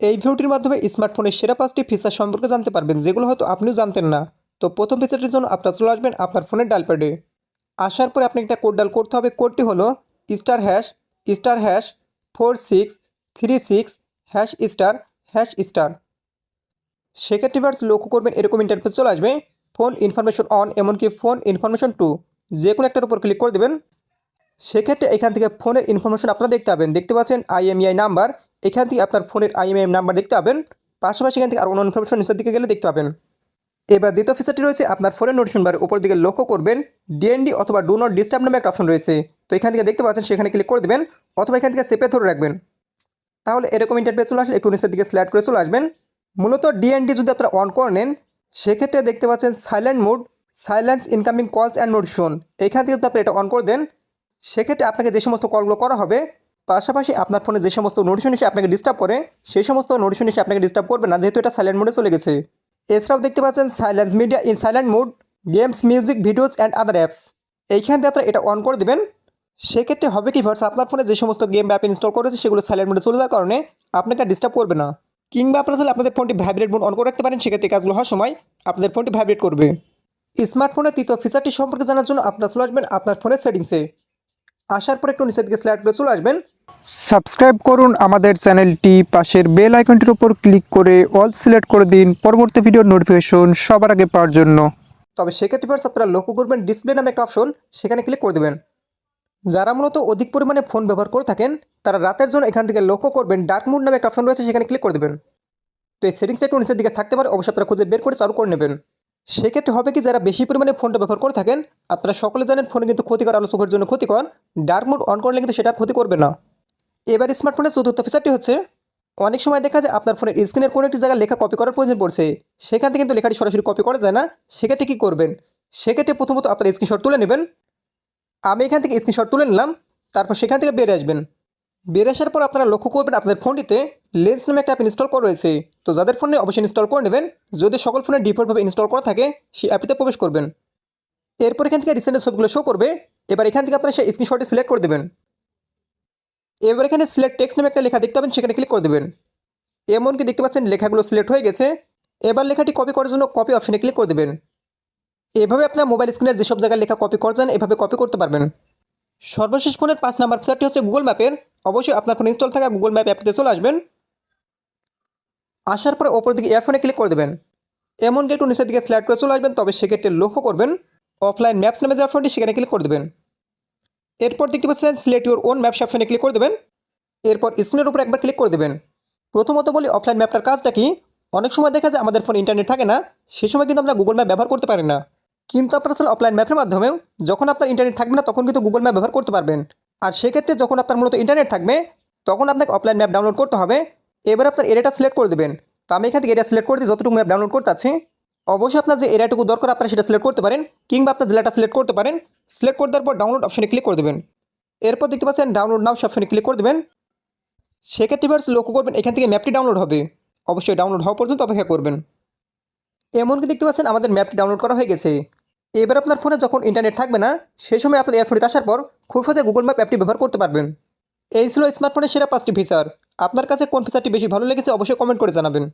এই ভিডিওটির মাধ্যমে স্মার্টফোনের সেরা পাঁচটি ফিচার সম্পর্কে জানতে পারবেন, যেগুলো হয়তো আপনিও জানতেন না। তো প্রথম ফিচারটির জন্য আপনার চলে আসবেন আপনার ফোনের ডায়ালপ্যাডে আসার পরে আপনি একটা কোড ডাল করতে হবে। কোডটি হলো star hash star hash four six three six hash star hash star সেক্ষেত্রে ভার্স লক্ষ্য করবেন এরকম ইন্টারফেস চলে আসবে। ফোন ইনফরমেশন অন এমনকি ফোন ইনফরমেশন টু যে কোনো একটার উপর ক্লিক করে দেবেন। সেক্ষেত্রে এখান থেকে ফোনের ইনফরমেশন আপনারা দেখতে পাবেন। দেখতে পাচ্ছেন আইএমইআই নাম্বার এখান থেকে আপনার ফোনের আইএমআই নাম্বার দেখতে পাবেন। পাশাপাশি এখান থেকে আরও অন্য ইনফরমেশন নিচের দিকে গেলে দেখতে পাবেন। এবার দ্বিতীয় ফিচারটি রয়েছে আপনার ফোনের নোটিফিকেশন বারের উপর দিকে লক্ষ্য করবেন। ডিএনডি অথবা ডু নট ডিস্টার্ব নামে একটা অপশন রয়েছে। তো এখান থেকে দেখতে পাচ্ছেন, সেখানে ক্লিক করে দেবেন অথবা এখান থেকে সেপে ধরে রাখবেন। তাহলে এরকম ইন্টারফেস চলে আসলে একটু নিচের দিকে স্ল্যাড করে চলে আসবেন। মূলত ডিএনডি যদি আপনারা অন করে নেন, সেক্ষেত্রে দেখতে পাচ্ছেন silent mode silence incoming calls and notification এখান থেকে যদি আপনি এটা অন করে দেন, সেক্ষেত্রে আপনাকে যে সমস্ত কলগুলো করা হবে পাশাপাশি আপনার ফোনে যে সমস্ত নোটিফিকেশন এসে আপনাকে ডিস্টার্ব করে, সেই সমস্ত নোটিফিকেশন এসে আপনাকে ডিস্টার্ব করবে না, যেহেতু এটা সাইলেন্ট মোডে চলে গেছে। এছাড়াও দেখতে পাচ্ছেন silence media in silent mode games music videos and other apps এইখান থেকে এটা অন করে দেবেন। সেক্ষেত্রে হবে কি ভার্স আপনার ফোনে যে সমস্ত গেম অ্যাপ ইনস্টল করেছে, সেগুলো সাইলেন্ট মোডে চলে যাওয়ার কারণে আপনাকে ডিস্টার্ব করবে না। কিংবা আপনারা তাহলে আপনাদের ফোনটি ভাইব্রেট মোড অন করে রাখতে পারেন, সেক্ষেত্রে কাজগুলো হওয়ার সময় আপনাদের ফোনটি ভাইব্রেট করবে। স্মার্টফোনের তৃতীয় ফিচারটি সম্পর্কে জানার জন্য আপনার চলে আসবেন আপনার ফোনের সেটিংসে আসার পর একটু নিচের দিকে স্লাইড করে চলে আসবেন। সাবস্ক্রাইব করুন আমাদের চ্যানেলটি। পাশের বেল আইকনটির উপর ক্লিক করে অল সিলেক্ট করে দিন পরবর্তী ভিডিওর নোটিফিকেশন সবার আগে পাওয়ার জন্য। তবে সেক্ষেত্রে ফার্স্ট আপনারা লক্ষ্য করবেন ডিসপ্লে নামে একটা অপশন সেখানে ক্লিক করে দেবেন। যারা মূলত অধিক পরিমাণে ফোন ব্যবহার করে থাকেন, তারা রাতের জন্য এখান থেকে লক্ষ্য করবেন ডার্ক মুড নামে একটা অপশন রয়েছে, সেখানে ক্লিক করে দেবেন। তো এই সেটিংসটা একটু নিচের দিকে থাকতে পারে, অবশ্যই আপনারা খুঁজে বের করে চালু করে নেবেন। সেক্ষেত্রে হবে কি, যারা বেশি পরিমাণে ফোনটা ব্যবহার করে থাকেন, আপনারা সকলে জানেন ফোনে কিন্তু ক্ষতিকর আলো চোখের জন্য ক্ষতিকর ডার্ক মুড অন করলে কিন্তু সেটা ক্ষতি করবে না। এবার স্মার্টফোনের চতুর্থ ফিচারটি হচ্ছে, অনেক সময় দেখা যায় আপনার ফোনের স্ক্রিনের কোনো একটি জায়গায় লেখা কপি করার প্রয়োজন পড়ছে। সেখান থেকে কিন্তু লেখাটি সরাসরি কপি করা যায় না। সেক্ষেত্রে কী করবেন? সেক্ষেত্রে প্রথমত আপনার স্ক্রিনশট তুলে নেবেন। আমি এখান থেকে স্ক্রিনশট তুলে নিলাম, তারপর সেখান থেকে বেরিয়ে আসবেন। বেরিয়ে আসার পর আপনারা লক্ষ্য করবেন আপনাদের ফোনটিতে লেন্স নামে একটা অ্যাপ ইনস্টল করা রয়েছে। তো যাদের ফোনে অবশ্যই ইনস্টল করে নেবেন। যদি সকল ফোনে ডিফল্টভাবে ইনস্টল করা থাকে, সেই অ্যাপটিতে প্রবেশ করবেন। এরপর এখান থেকে রিসেন্টের ছবিগুলো শো করবে। এবার এখান থেকে আপনারা সেই স্ক্রিনশটটি সিলেক্ট করে দেবেন। এবার এখানে সিলেক্ট টেক্সট নামে একটা লেখা দেখতে পাবেন, সেখানে ক্লিক করে দেবেন। এমনকি দেখতে পাচ্ছেন লেখাগুলো সিলেক্ট হয়ে গেছে। এবার লেখাটি কপি করার জন্য কপি অপশনে ক্লিক করে দেবেন। এভাবে আপনার মোবাইল স্ক্রিনের যেসব জায়গায় লেখা কপি করে যান এভাবে কপি করতে পারবেন। সর্বশেষ ফোনের পাঁচ নাম্বার ফিচারটি হচ্ছে গুগল ম্যাপের অবশ্যই আপনার ফোনে ইনস্টল থাকা গুগল ম্যাপ অ্যাপটিতে চলে আসবেন। আসার পরে ওপর দিকে এয়ারফোনে ক্লিক করে দেবেন। এমনকি একটু নিচের দিকে স্লাইড করে চলে আসবেন, তবে সেক্ষেত্রে লক্ষ্য করবেন অফলাইন ম্যাপস নামে যে অপশনটি সেখানে ক্লিক করে দেবেন। এরপর দেখতে পাচ্ছেন সিলেক্ট ইউর ওন ম্যাপস অপশনে ক্লিক করে দেবেন। এরপর স্ক্রিনের উপর একবার ক্লিক করে দেবেন। প্রথমত বলি অফলাইন ম্যাপটার কাজটা কি? অনেক সময় দেখা যায় আমাদের ফোনে ইন্টারনেট থাকে না, সে সময় কিন্তু আমরা গুগল ম্যাপ ব্যবহার করতে পারি না। কিন্তু আপনারা আসলে অফলাইন ম্যাপের মাধ্যমেও যখন আপনার ইন্টারনেট থাকবে না, তখন কিন্তু গুগল ম্যাপ ব্যবহার করতে পারবেন। আর সেক্ষেত্রে যখন আপনার মূলত ইন্টারনেট থাকবে, তখন আপনাকে অফলাইন ম্যাপ ডাউনলোড করতে হবে। এবার আপনার এরিয়াটা সিলেক্ট করে দেবেন। তো আমি এখান থেকে এরিয়া সিলেক্ট করে দিই, যতটুকু ম্যাপ ডাউনলোড করতে আছে। অবশ্যই আপনার যে এরিয়াটুকু দরকার, আপনারা সেটা সিলেক্ট করতে পারেন, কিংবা আপনার জেলাটা সিলেক্ট করতে পারেন সিলেক্ট করে দেওয়ার পর ডাউনলোড অপশনে ক্লিক করে দেবেন। এরপর দেখতে পাচ্ছেন ডাউনলোড নাও অপশনে ক্লিক করে দেবেন। সেক্ষেত্রে ভার্স লক্ষ্য করবেন, এখান থেকে ম্যাপটি ডাউনলোড হবে। অবশ্যই ডাউনলোড হওয়া পর্যন্ত অপেক্ষা করবেন। এমনকি দেখতে পাচ্ছেন আমাদের ম্যাপটি ডাউনলোড করা হয়ে গেছে। এবার আপনার ফোনে যখন ইন্টারনেট থাকবে না সেই সময় আপনার এয়ারফোনে আসার পর খুব সহজে গুগল ম্যাপ অ্যাপটি ব্যবহার করতে পারবেন। এই ছিল স্মার্টফোনের সেরা পাঁচটি ফিচার আপনার কাছে কোন ফিচারটি বেশি ভালো লেগেছে, অবশ্যই কমেন্ট করে জানাবেন।